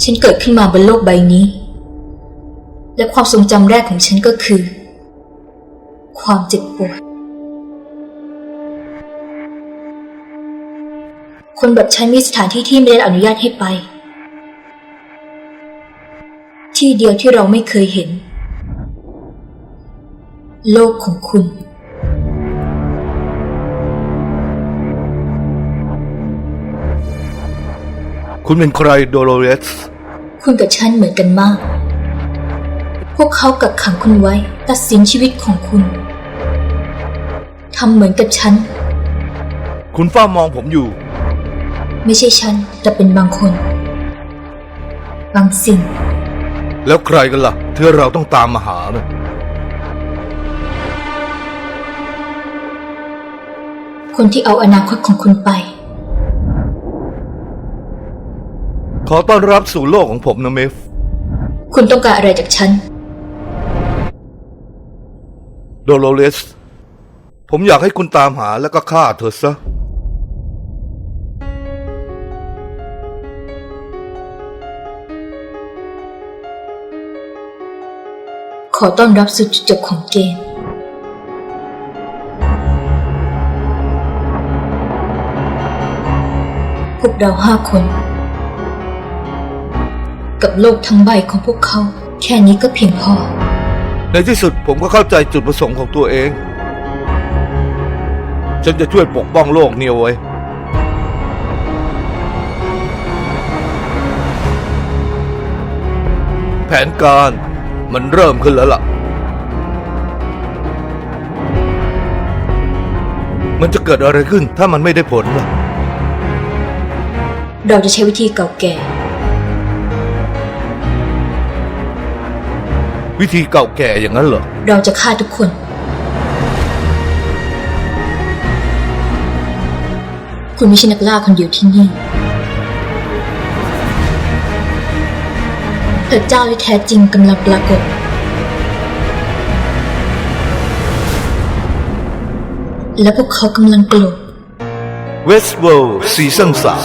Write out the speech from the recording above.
ฉันเกิดขึ้นมาบนโลกใบนี้ และความทรงจำแรกของฉันก็คือ ความเจ็บปวด คนแบบฉันมีสถานที่ที่ไม่ได้อนุญาตให้ไป ที่เดียวที่เราไม่เคยเห็น โลกของคุณ คุณเป็นใครโดโลเรส คุณกับฉันเหมือนกันมาก พวกเขากักขังคุณไว้ ตัดสินชีวิตของคุณทำเหมือนกับฉัน คุณเฝ้ามองผมอยู่ ไม่ใช่ฉัน แต่เป็นบางคน บางสิ่ง แล้วใครกันล่ะที่เราต้องตามมาหานะคนที่เอาอนาคตของคุณไป ขอต้อนรับสู่โลกของผมนะเมฟ คุณต้องการอะไรจากฉัน โดโลเรส ผมอยากให้คุณตามหาแล้วก็ฆ่าเธอซะ ขอต้อนรับสู่จุดจบของเกมพวกเราห้าคน กับโลกทั้งใบของพวกเขา แค่นี้ก็เพียงพอ ในที่สุดผมก็เข้าใจจุดประสงค์ของตัวเอง ฉันจะช่วยปกป้องโลกนี้เอาไว้ แผนการมันเริ่มขึ้นแล้วล่ะ มันจะเกิดอะไรขึ้นถ้ามันไม่ได้ผลล่ะ เราจะใช้วิธีเก่าแก่ วิธีเก่าแก่อย่างนั้นเหรอ เราจะฆ่าทุกคน คุณไม่ใช่นักล่าคนเดียวที่นี่พระเจ้าที่แท้จริงกำลังปรากฏ และพวกเขากำลังโกรธ Westworld ซีซั่นสาม